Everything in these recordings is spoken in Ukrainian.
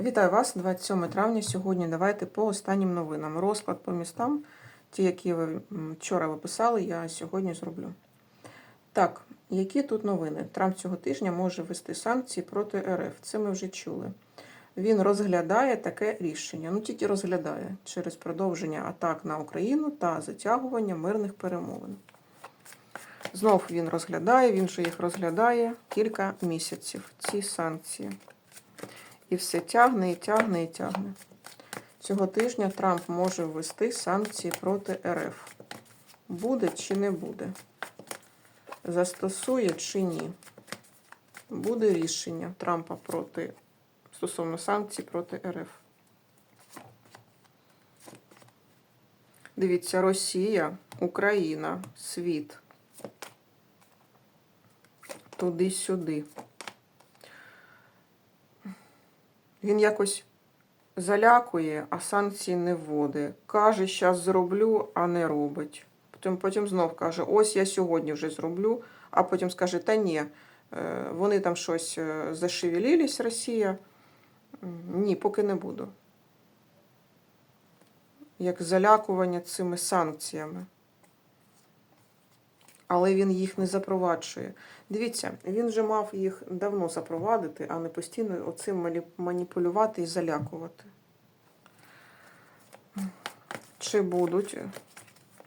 Вітаю вас, 27 травня. Сьогодні давайте по останнім новинам. Розклад по містам, ті, які ви вчора виписали, я сьогодні зроблю. Так, які тут новини? Трамп цього тижня може ввести санкції проти РФ. Це ми вже чули. Він розглядає таке рішення. Ну тільки розглядає через продовження атак на Україну та затягування мирних перемовин. Знов він розглядає, він же їх розглядає кілька місяців. Ці санкції. І все тягне, і тягне, і тягне. Цього тижня Трамп може ввести санкції проти РФ. Буде чи не буде? Застосує чи ні? Буде рішення Трампа проти стосовно санкцій проти РФ. Дивіться, Росія, Україна, світ. Туди-сюди. Він якось залякує, а санкції не вводить. Каже, зараз зроблю, а не робить. Потім, потім знов каже, ось я сьогодні вже зроблю, а потім скаже, та ні, е, вони там щось е, зашевелілись, Росія. Ні, поки не буду. Як залякування цими санкціями. Але він їх не запроваджує. Дивіться, він вже мав їх давно запровадити, а не постійно оцим маніпулювати і залякувати. Чи будуть,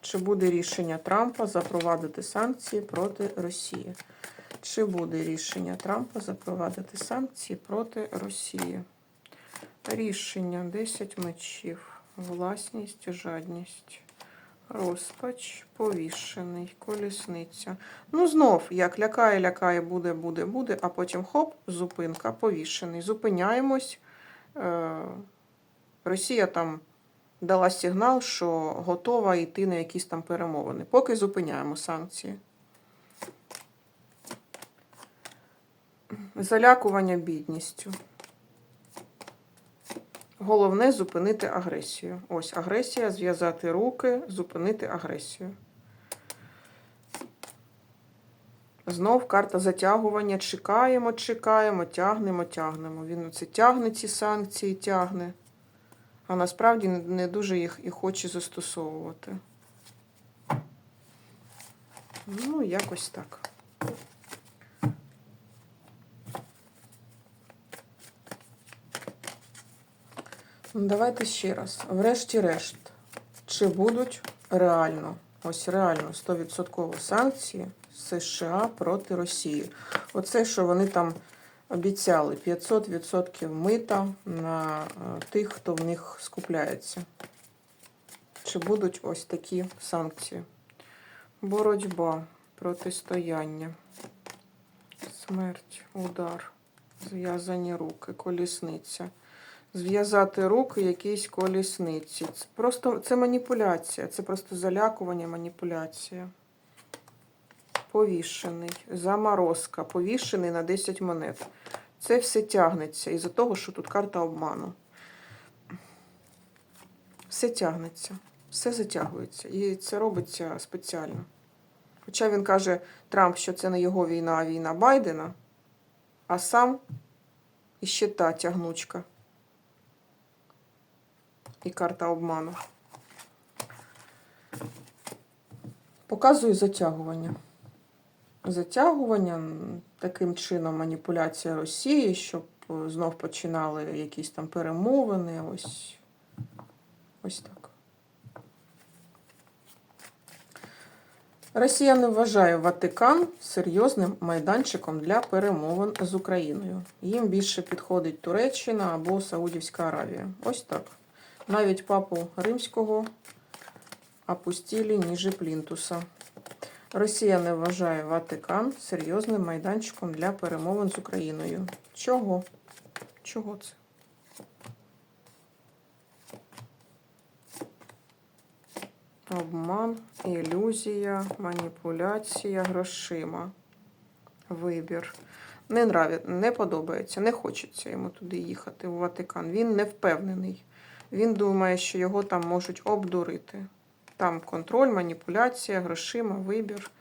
чи буде рішення Трампа запровадити санкції проти Росії? Чи буде рішення Трампа запровадити санкції проти Росії? Рішення 10 мечів, власність, жадність. Розпач, повішений, колісниця. Ну, знов, як лякає, лякає, буде, буде, буде, а потім хоп, зупинка, повішений. Зупиняємось. Е, Росія там дала сигнал, що готова йти на якісь там перемовини. Поки зупиняємо санкції. Залякування бідністю. Головне зупинити агресію. Ось агресія, зв'язати руки, зупинити агресію. Знов карта затягування. Чекаємо, чекаємо, тягнемо, тягнемо. Він це тягне ці санкції, тягне. А насправді не- дуже їх і хоче застосовувати. Ну, якось так. Ну, Давайте ще раз. Врешті-решт, чи будуть реально, ось реально 100% санкції США проти Росії? Оце, що вони там обіцяли 500% мита на е, тих, хто в них скупляється. Чи будуть ось такі санкції? Боротьба, протистояння, смерть, удар, зв'язані руки, колісниця зв'язати руки якійсь колісниці. Це просто це маніпуляція, це просто залякування, маніпуляція. Повішений, заморозка, повішений на 10 монет. Це все тягнеться із-за того, що тут карта обману. Все тягнеться, все затягується. І це робиться спеціально. Хоча він каже Трамп, що це не його війна, а війна Байдена, а сам іще та тягнучка і карта обману. Показую затягування. Затягування таким чином маніпуляція Росії, щоб е, знов починали якісь там перемовини. Ось, ось так. Росія не вважає Ватикан серйозним майданчиком для перемовин з Україною. Їм більше підходить Туреччина або Саудівська Аравія. Ось так. Навіть папу римського опустили ніже плінтуса. Росія не вважає Ватикан серйозним майданчиком для перемовин з Україною. Чого? Чого це? Обман, ілюзія, маніпуляція грошима. Вибір. Не нраві, не подобається, не хочеться йому туди їхати, у Ватикан. Він не впевнений. Він думає, що його там можуть обдурити. Там контроль, маніпуляція, грошима, вибір.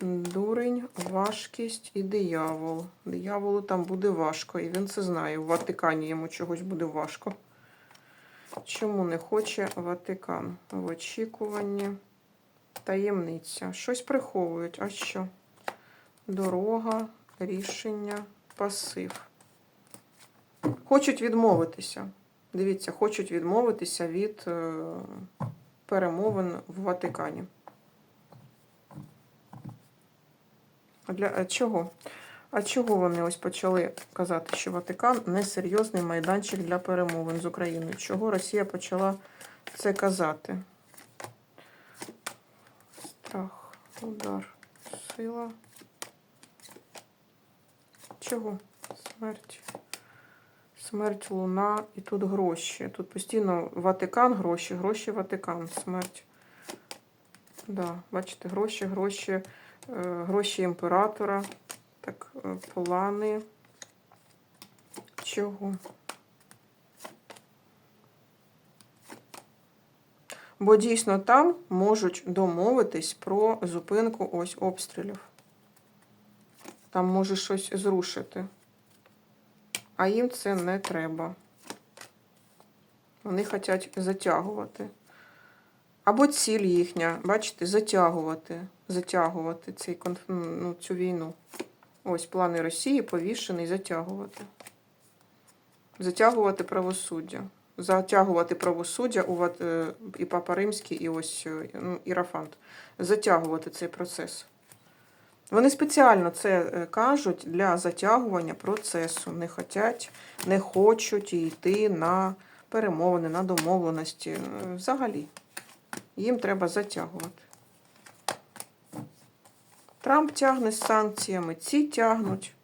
Дурень, важкість і диявол. Дияволу там буде важко, і він це знає. В Ватикані йому чогось буде важко. Чому не хоче Ватикан? В очікуванні. Таємниця. Щось приховують. А що? Дорога, рішення, пасив. Хочуть відмовитися. Дивіться, хочуть відмовитися від е, перемовин в Ватикані. Для чого? А чого вони ось почали казати, що Ватикан несерйозний майданчик для перемовин з Україною? Чого Росія почала це казати? Страх, удар, сила. Чого? Смерть. Смерть, луна і тут гроші. Тут постійно Ватикан, гроші, гроші, Ватикан, смерть. Да, бачите, гроші, гроші, е, гроші імператора. Так, е, плани. Чого? Бо дійсно там можуть домовитись про зупинку ось обстрілів. Там може щось зрушити. А їм це не треба. Вони хочуть затягувати. Або ціль їхня, бачите, затягувати, затягувати цей ну, цю війну. Ось плани Росії повішений затягувати. Затягувати правосуддя. Затягувати правосуддя у е, і Папа Римський, і ось е, ну, Ірафант. Затягувати цей процес. Вони спеціально це е, кажуть для затягування процесу. Не хотять, не хочуть йти на перемовини, на домовленості. Е, Взагалі, їм треба затягувати. Трамп тягне з санкціями, ці тягнуть.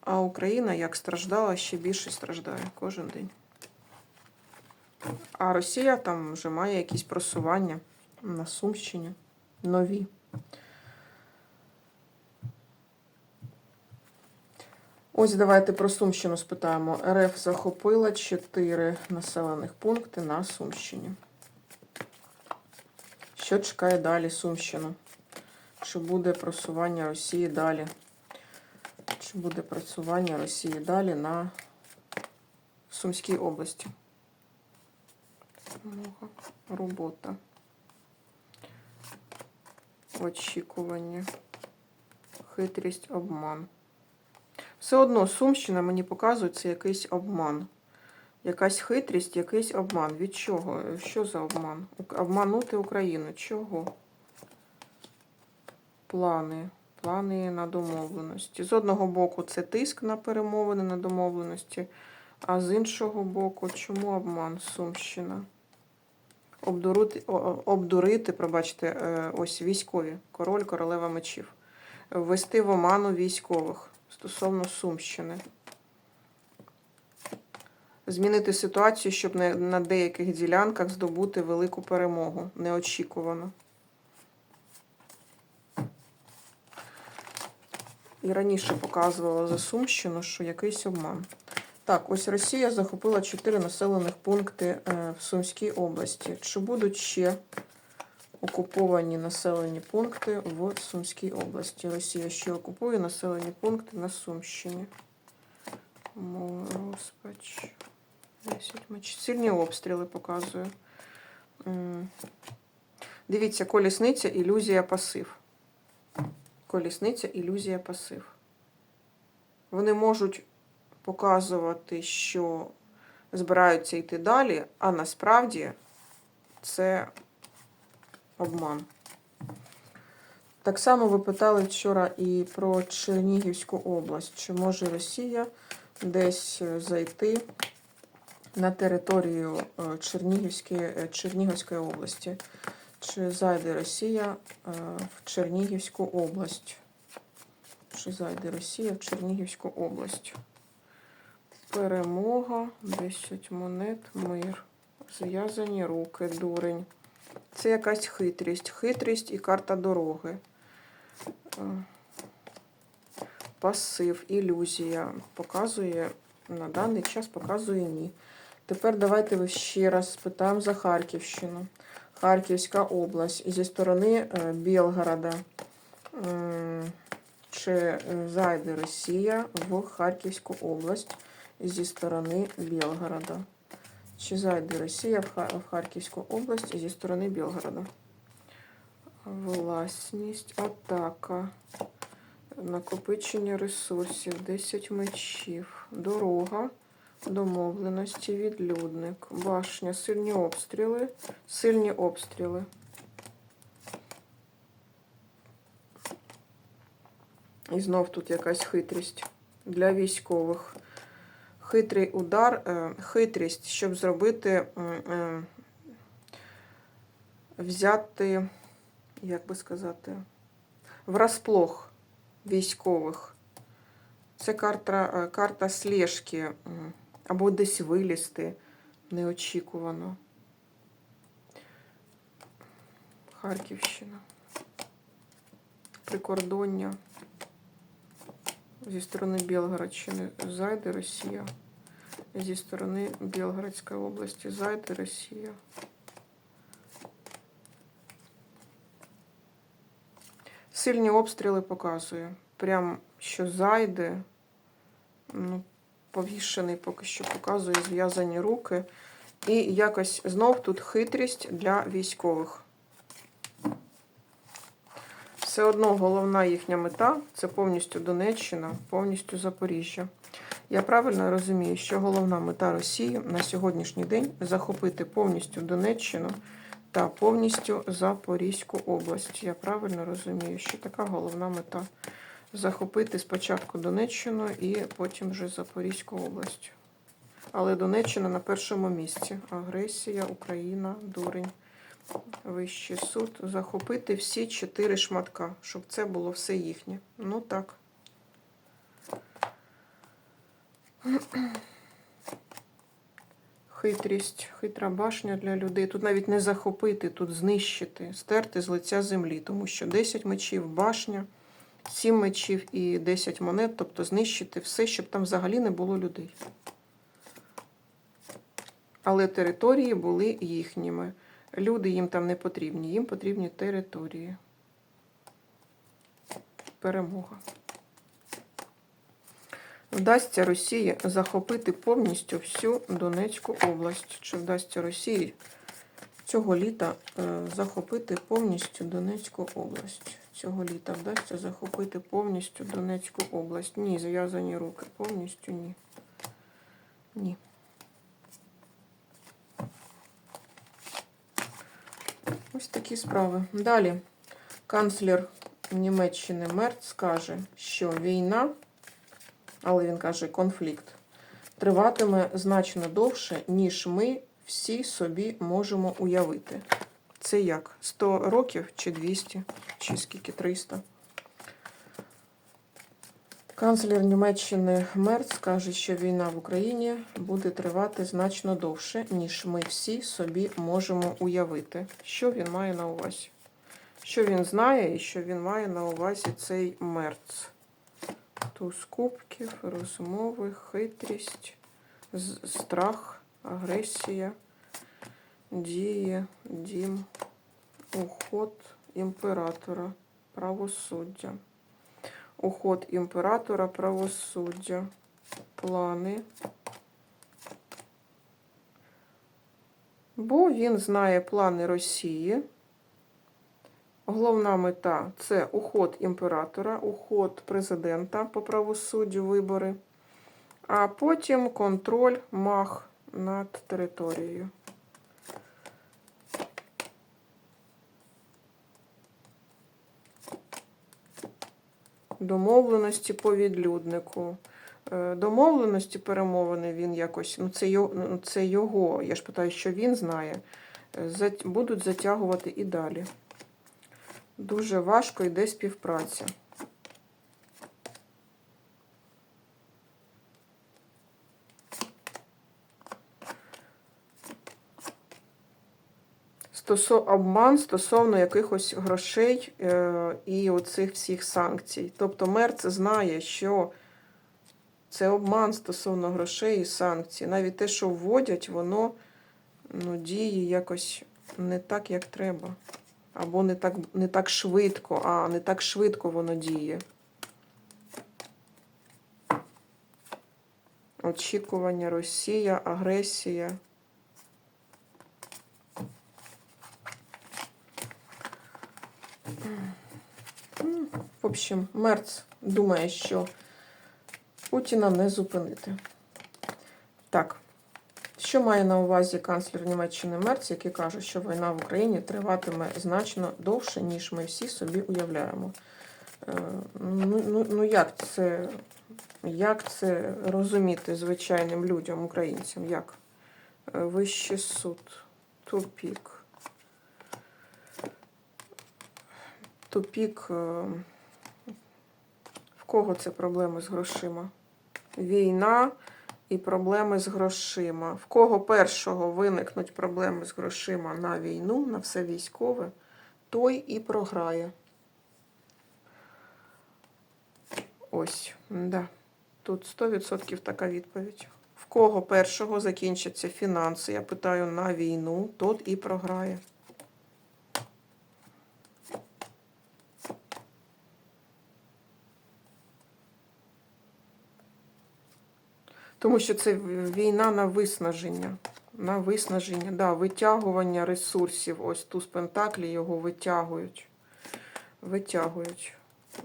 А Україна, як страждала, ще більше страждає кожен день. А Росія там вже має якісь просування на Сумщині. Нові. Ось давайте про Сумщину спитаємо. РФ захопила 4 населених пункти на Сумщині. Що чекає далі Сумщину? Чи буде просування Росії далі? Чи буде просування Росії далі на Сумській області? Робота. Очікування. Хитрість, обман. Все одно Сумщина мені показує це якийсь обман. Якась хитрість, якийсь обман. Від чого? Що за обман? Обманути Україну. Чого? Плани. Плани на домовленості. З одного боку, це тиск на перемовини на домовленості, а з іншого боку, чому обман Сумщина? Обдурити, обдурити, пробачте, е, ось військові. Король, королева мечів. Ввести в оману військових стосовно Сумщини. Змінити ситуацію, щоб на- деяких ділянках здобути велику перемогу. Неочікувано. І раніше показувала за Сумщину, що якийсь обман. Так, ось Росія захопила 4 населених пункти е, в Сумській області. Чи будуть ще окуповані населені пункти в Сумській області? Росія ще окупує населені пункти на Сумщині. Розпач. 10 меч. Сильні обстріли показую. Дивіться, колісниця, ілюзія, пасив. Колісниця, ілюзія, пасив. Вони можуть показувати, що збираються йти далі, а насправді це обман. Так само ви питали вчора і про Чернігівську область. Чи може Росія десь е, зайти на територію е, Чернігівської, е, області? Чи зайде Росія в Чернігівську область? Чи зайде Росія в Чернігівську область? Перемога, 10 монет, мир. Зв'язані руки, дурень. Це якась хитрість. Хитрість і карта дороги. Е, Пасив, ілюзія. Показує, на даний час показує ні. Тепер давайте ви ще раз спитаємо за Харківщину. Харківська область. Зі сторони е, Білгорода. чи зайде Росія в Харківську область зі сторони Білгорода. Чи зайде Росія в Харківську область зі сторони Білгорода? Власність, атака, накопичення ресурсів, 10 мечів, дорога, домовленості, відлюдник, башня, сильні обстріли, сильні обстріли. І знов тут якась хитрість для військових. Хитрий удар, е, хитрість, щоб зробити, е, взяти, як би сказати, врасплох військових. Це карта, е, карта слежки, або десь вилізти неочікувано. Харківщина. Прикордоння. Зі сторони Білгородщини зайде Росія. Зі сторони Білгородської області зайде Росія. Сильні обстріли показує. Прям що зайде. Ну, повішений поки що показує зв'язані руки. І якось знов тут хитрість для військових. Все одно головна їхня мета це повністю Донеччина, повністю Запоріжжя. Я правильно розумію, що головна мета Росії на сьогоднішній день захопити повністю Донеччину та повністю Запорізьку область. Я правильно розумію, що така головна мета захопити спочатку Донеччину і потім вже Запорізьку область. Але Донеччина на першому місці. Агресія, Україна, дурень. Вищий суд захопити всі чотири шматка, щоб це було все їхнє. Ну так. Хитрість, хитра башня для людей. Тут навіть не захопити, тут знищити, стерти з лиця землі, тому що 10 мечів башня, 7 мечів і 10 монет, тобто знищити все, щоб там взагалі не було людей. Але території були їхніми. Люди їм там не потрібні, їм потрібні території. Перемога. Вдасться Росії захопити повністю всю Донецьку область. Чи вдасться Росії цього літа е, захопити повністю Донецьку область? Цього літа вдасться захопити повністю Донецьку область. Ні, зв'язані руки. Повністю ні. Ні. Ось такі справи. Далі канцлер Німеччини Мерц каже, що війна, але він каже, конфлікт триватиме значно довше, ніж ми всі собі можемо уявити. Це як? 100 років чи 200, чи скільки 300? Канцлер Німеччини Мерц каже, що війна в Україні буде тривати значно довше, ніж ми всі собі можемо уявити. Що він має на увазі? Що він знає і що він має на увазі цей мерц? Туз кубків, розмови, хитрість, страх, агресія, дії, дім, уход імператора, правосуддя. Уход імператора, правосуддя, плани. Бо він знає плани Росії. Головна мета це уход імператора, уход президента по правосуддю, вибори, а потім контроль мах над територією. Домовленості по відлюднику. Е, Домовленості перемовини він якось, ну це його, ну, це його. Я ж питаю, що він знає. Е, Будуть затягувати і далі. Дуже важко йде співпраця. Стосо обман стосовно якихось грошей е, і оцих всіх санкцій. Тобто Мерц знає, що це обман стосовно грошей і санкцій. Навіть те, що вводять, воно ну, діє якось не так, як треба. Або не так, не так швидко, а не так швидко воно діє. Очікування, Росія, агресія. М, В общем, Мерц думає, що Путіна не зупинити. Так, що має на увазі канцлер Німеччини Мерц, який каже, що війна в Україні триватиме значно довше, ніж ми всі собі уявляємо. Е, Ну, ну, ну як це, як це розуміти звичайним людям, українцям? Як? Е, Вищий суд, тупік. Тупік. Кого це проблеми з грошима? Війна і проблеми з грошима. В кого першого виникнуть проблеми з грошима на війну, на все військове, той і програє. Ось, да. Тут 100% така відповідь. В кого першого закінчаться фінанси, я питаю, на війну, тот і програє. Тому що це війна на виснаження. На виснаження, да, витягування ресурсів. Ось туз Пентаклі його витягують. Витягують.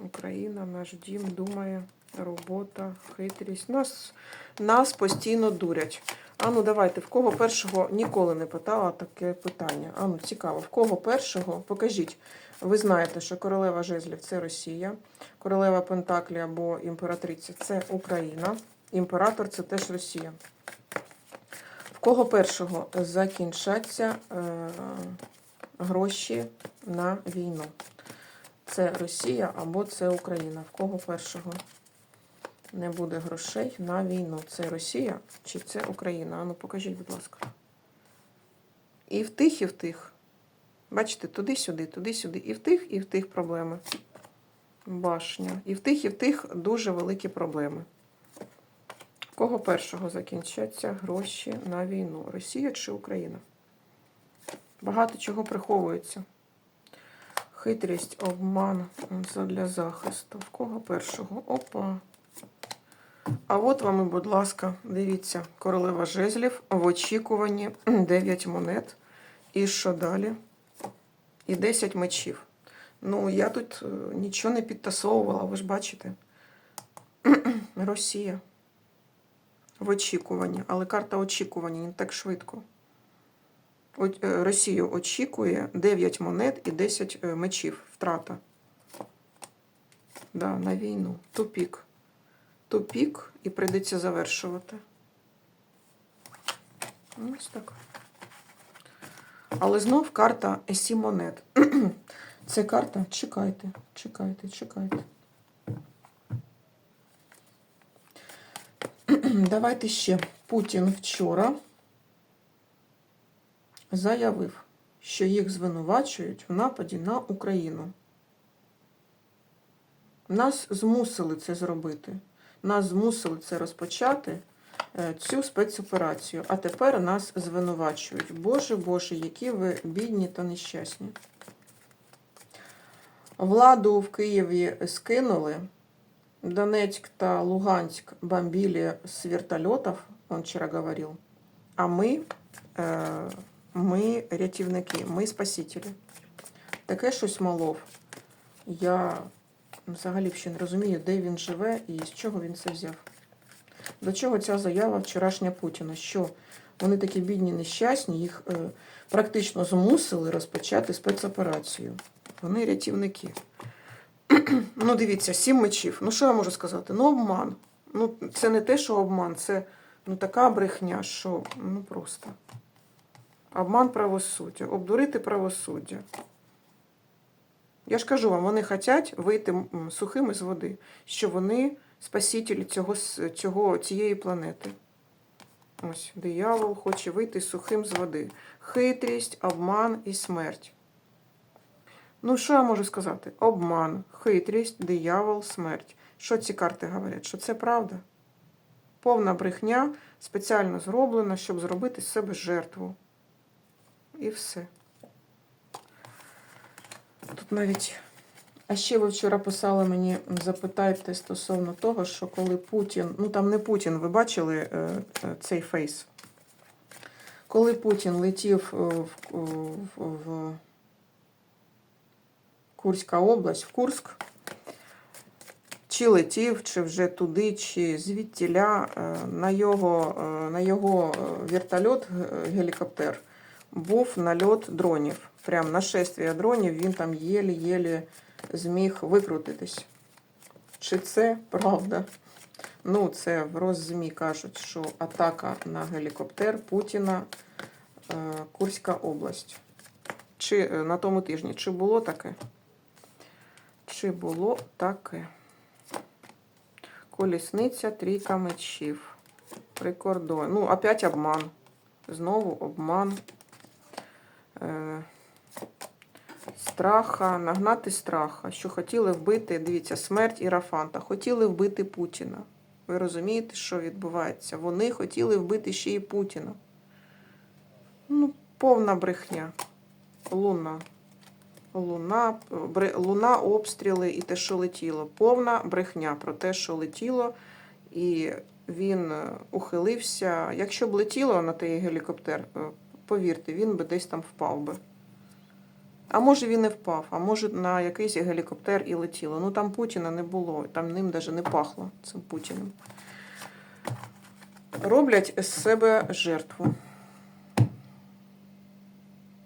Україна, наш дім думає, робота, хитрість. Нас, нас постійно дурять. Ану, давайте, в кого першого ніколи не питала таке питання. Ану, цікаво, в кого першого? Покажіть. Ви знаєте, що королева жезлів це Росія, королева Пентаклі або імператриця це Україна. Імператор це теж Росія. В кого першого закінчаться е, гроші на війну? Це Росія або це Україна. В кого першого не буде грошей на війну? Це Росія чи це Україна? Ану, покажіть, будь ласка. І в тих, і в тих. Бачите, туди-сюди, туди-сюди. І в тих, і в тих проблеми. Башня. І в тих, і в тих дуже великі проблеми. В кого першого закінчаться гроші на війну? Росія чи Україна? Багато чого приховується. Хитрість, обман для захисту. В кого першого? Опа. А от вам, і, будь ласка, дивіться, королева жезлів в очікуванні 9 монет. І що далі? І 10 мечів. Ну, я тут е, нічого не підтасовувала, ви ж бачите. Росія в очікуванні, але карта очікування не так швидко. Е, Росію очікує 9 монет і 10 е, мечів. Втрата. Да, на війну. Тупік. Тупік і прийдеться завершувати. Ось так. Але знов карта Сі монет. Це карта. Чекайте, чекайте, чекайте. Давайте ще. Путін вчора заявив, що їх звинувачують в нападі на Україну. Нас змусили це зробити. Нас змусили це розпочати, е, цю спецоперацію. А тепер нас звинувачують. Боже, Боже, які ви бідні та нещасні. Владу в Києві скинули. Донецк та Луганськ бомбили с вертольотов, он вчера говорил. А ми, е, ми рятівники, ми спасителі. Таке щось малов. Я взагалі ще не розумію, де він живе і з чого він це взяв. До чого ця заява вчорашня Путіна? Що вони такі бідні, нещасні, їх е, практично змусили розпочати спецоперацію. Вони рятівники. Ну, дивіться, сім мечів. Ну, що я можу сказати? Ну, обман. Ну, це не те, що обман, це ну, така брехня, що ну просто. Обман правосуддя, обдурити правосуддя. Я ж кажу вам, вони хочуть вийти сухими з води, що вони спасителі цього, цього, цієї планети. Ось, диявол хоче вийти сухим з води. Хитрість, обман і смерть. Ну, що я можу сказати? Обман, хитрість, диявол, смерть. Що ці карти говорять? Що це правда? Повна брехня спеціально зроблена, щоб зробити з себе жертву. І все. Тут навіть. А ще ви вчора писали мені, запитайте стосовно того, що коли Путін, ну там не Путін, ви бачили е, е, цей фейс. Коли Путін летів е, в, в, в Курська область, в Курск, чи летів, чи вже туди, чи звідтіля е, на його, е, на його е, вертольот, гелікоптер, був нальот дронів. Прям нашествие дронів, він там єлі-єлі зміг викрутитись. Чи це правда? Ну, це в Роззмі кажуть, що атака на гелікоптер Путіна Курська область. Чи на тому тижні? Чи було таке? Чи було таке? Колісниця, трійка мечів. Прикордон. Ну, опять обман. Знову обман. Е, страха, нагнати страха, що хотіли вбити, дивіться, смерть Ірафанта. Хотіли вбити Путіна. Ви розумієте, що відбувається? Вони хотіли вбити ще й Путіна. Ну, повна брехня. Луна. Луна, луна, обстріли і те, що летіло. Повна брехня про те, що летіло, і він е, ухилився. Якщо б летіло на той гелікоптер, е, повірте, він би десь там впав би. А може він не впав, а може на якийсь гелікоптер і летіло. Ну там Путіна не було, там ним навіть не пахло цим Путіним. Роблять з себе жертву.